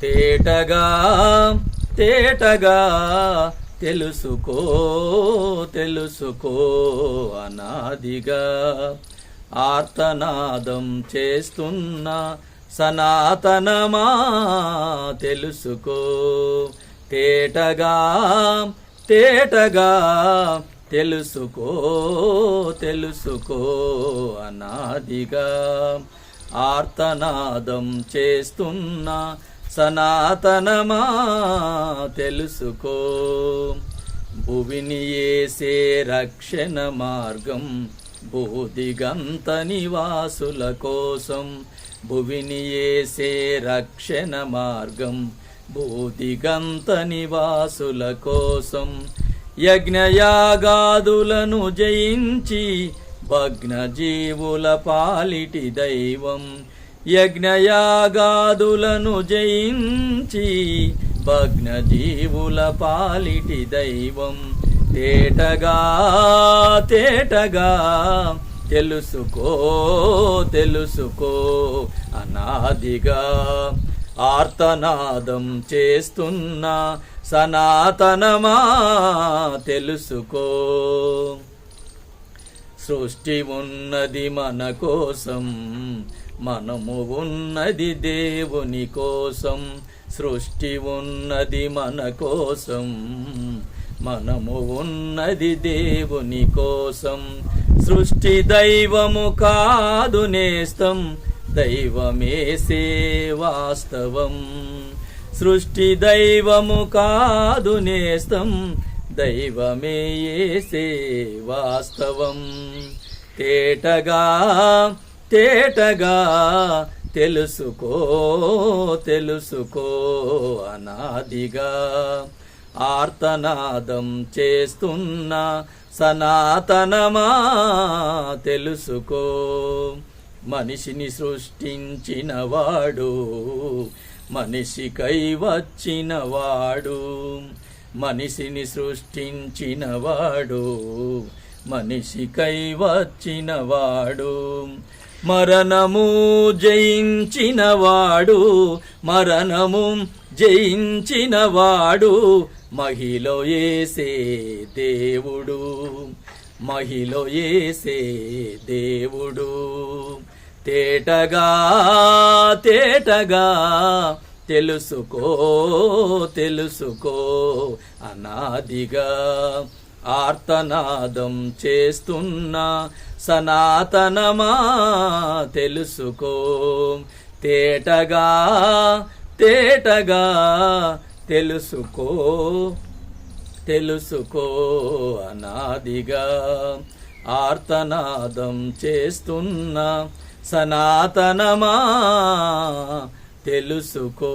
తేటగా తేటగా తెలుసుకో తెలుసుకో అనాదిగా. ఆర్తనాదం చేస్తున్న సనాతనమా తెలుసుకో. తేటగా తేటగా తెలుసుకో తెలుసుకో అనాదిగా. ఆర్తనాదం చేస్తున్న సనాతనమా తెలుసుకో. భువిని ఏసే రక్షణ మార్గం భూదిగంత నివాసుల కోసం. భువిని ఏసే రక్షణ మార్గం భూదిగంత నివాసుల కోసం. యజ్ఞయాగాదులను జయించి భగ్న జీవుల పాలిటి దైవం యజ్ఞయాగాదులను జయించి భగ్న జీవుల పాలిటి దైవం తేటగా తేటగా తెలుసుకో తెలుసుకో అనాదిగా ఆర్తనాదం చేస్తున్న సనాతనమా తెలుసుకో. సృష్టి ఉన్నది మన కోసం మనము ఉన్నది దేవుని కోసం. సృష్టి ఉన్నది మన కోసం మనము ఉన్నది దేవుని కోసం. సృష్టి దైవము కాదు నేస్తం దైవమే వాస్తవం సృష్టి దైవము కాదు నేస్తం దైవమే ఏసే వాస్తవం. తేటగా తేటగా తెలుసుకో తెలుసుకో అనాదిగా. ఆర్తనాదం చేస్తున్న సనాతనమా తెలుసుకో. మనిషిని సృష్టించినవాడు మనిషికై వచ్చినవాడు మనిషిని సృష్టించిన వాడు మనిషికై వచ్చిన వాడు మరణము జయించిన వాడు మరణము జయించిన వాడు మహిళ ఏసే దేవుడు మహిళ ఏసే దేవుడు. తేటగా తేటగా తెలుసుకో తెలుసుకో. అనాదిగా ఆర్తనాదం చేస్తున్న సనాతనమా తెలుసుకో. తేటగా తేటగా తెలుసుకో తెలుసుకో. అనాదిగా ఆర్తనాదం చేస్తున్న సనాతనమా తెలుసుకో.